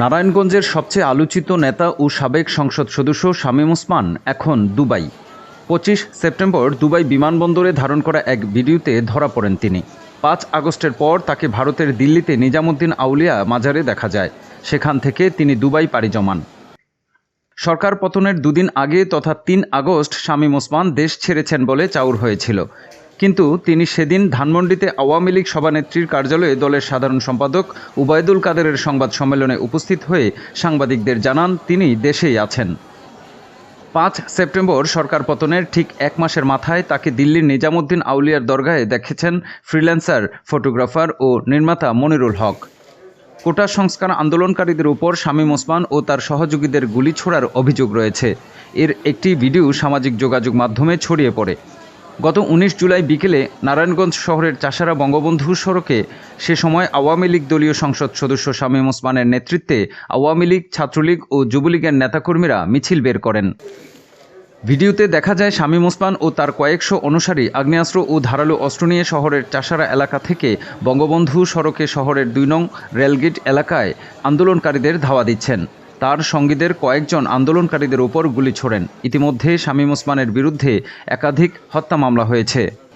নারায়ণগঞ্জের সবচেয়ে আলোচিত নেতা ও সাবেক সংসদ সদস্য শামীম ওসমান এখন দুবাই। পঁচিশ সেপ্টেম্বর দুবাই বিমানবন্দরে ধারণ করা এক ভিডিওতে ধরা পড়েন তিনি। পাঁচ আগস্টের পর তাকে ভারতের দিল্লিতে নিজামুদ্দিন আউলিয়া মাজারে দেখা যায়। সেখান থেকে তিনি দুবাই পাড়ি জমান। সরকার পতনের দুদিন আগে তথা তিন আগস্ট শামীম ওসমান দেশ ছেড়েছেন বলে চাউর হয়েছিল। কিন্তু তিনি সেদিন ধানমন্ডিতে আওয়ামী লীগ সভানেত্রীর কার্যালয়ে দলের সাধারণ সম্পাদক উবায়দুল কাদেরের সংবাদ সম্মেলনে উপস্থিত হয়ে সাংবাদিকদের জানান, তিনি দেশেই আছেন। পাঁচ সেপ্টেম্বর সরকার পতনের ঠিক এক মাসের মাথায় তাকে দিল্লির নিজামুদ্দিন আউলিয়ার দরগাহে দেখেছেন ফ্রিল্যান্সার, ফটোগ্রাফার ও নির্মাতা মনিরুল হক। কোটা সংস্কার আন্দোলনকারীদের উপর শামীম ওসমান ও তার সহযোগীদের গুলি ছোড়ার অভিযোগ রয়েছে। এর একটি ভিডিও সামাজিক যোগাযোগ মাধ্যমে ছড়িয়ে পড়ে। গত উনিশ জুলাই বিকেলে নারায়ণগঞ্জ শহরের চাষারা বঙ্গবন্ধু সড়কে সে সময় আওয়ামী লীগ দলীয় সংসদ সদস্য শামীম ওসমানের নেতৃত্বে আওয়ামী লীগ, ছাত্রলীগ ও যুবলীগের নেতাকর্মীরা মিছিল বের করেন। ভিডিওতে দেখা যায় শামীম ওসমান ও তার কয়েকশো অনুসারী আগ্নেয়াস্ত্র ও ধারালো অস্ত্র নিয়ে শহরের চাষারা এলাকা থেকে বঙ্গবন্ধু সড়কে শহরের দুই নং রেলগেট এলাকায় আন্দোলনকারীদের ধাওয়া দিচ্ছেন। তার সঙ্গীদের কয়েকজন আন্দোলনকারীদের ওপর গুলি ছোড়েন। ইতিমধ্যে শামীম ওসমানের বিরুদ্ধে একাধিক হত্যা মামলা হয়েছে।